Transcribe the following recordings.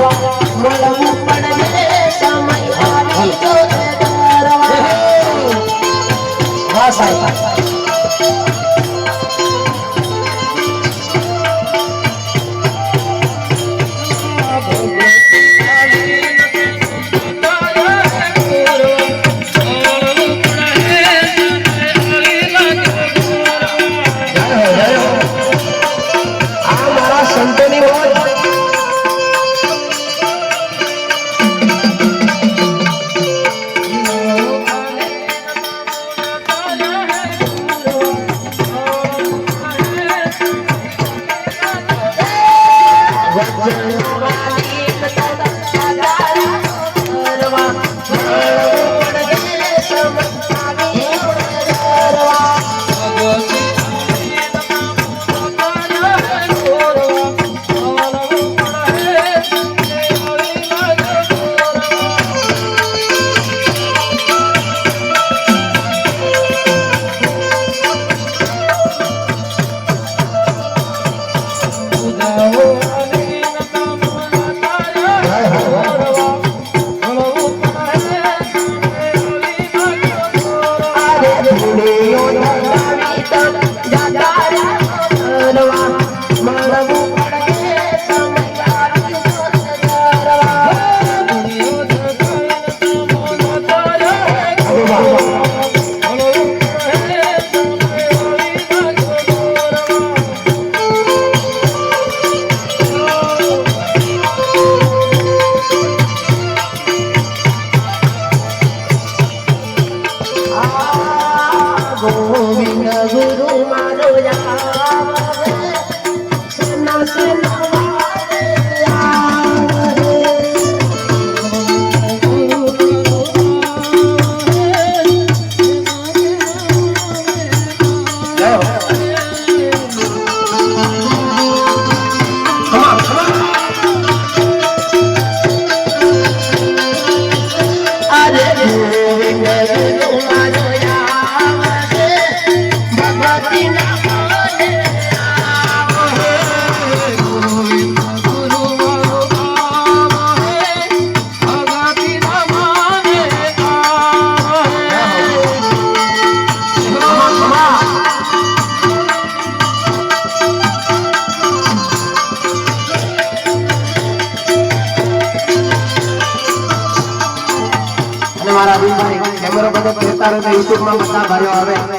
Yeah. કેમેરો બધો ફેરતા રહે તો યુટ્યુબમાં બધા ભાઈઓ આવે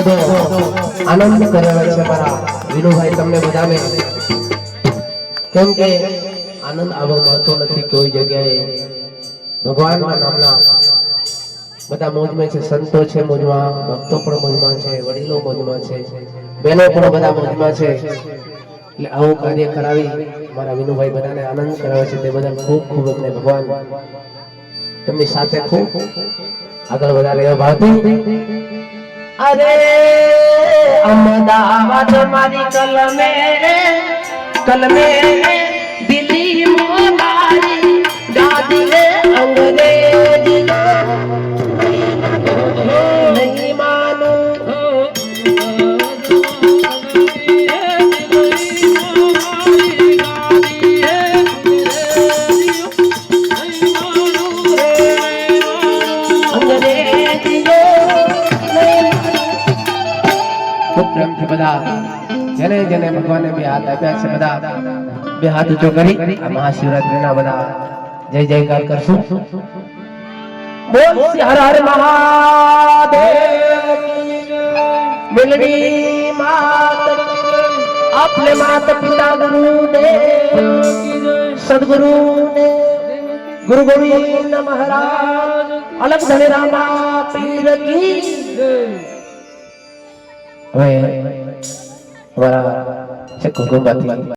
બધો આનંદ કરેલો છે મારા વિનુભાઈ તમને બધાને. કેમ કે આનંદ આવો મળતો નથી કોઈ જગ્યાએ. ભગવાનના નામના બધા મોજમાં છે, સંતો છે મોજમાં, ભક્તો પણ મોજમાં છે, વડીલો મોજમાં છે, બહેનો પણ બધા મોજમાં છે. એટલે આવું કાર્ય કરાવી મારા વિનુભાઈ બધાને આનંદ કરાવે છે, તે બદલ ખૂબ ખૂબ એમને ભગવાન. તેમની સાથે ખૂબ આગળ વધારે એવા ભાવથી અરે અમદાવાદ મારી કલમે કલમે. હાથ આપ્યા છે બધા. બે હાથ માત પિતા ગુરુદેવ. સદગુરુ ગુરુ ગોવિંદ મહારાજ, અલગ ધને રામા પીર કી. હવે અમારા છે કુટુંબાથી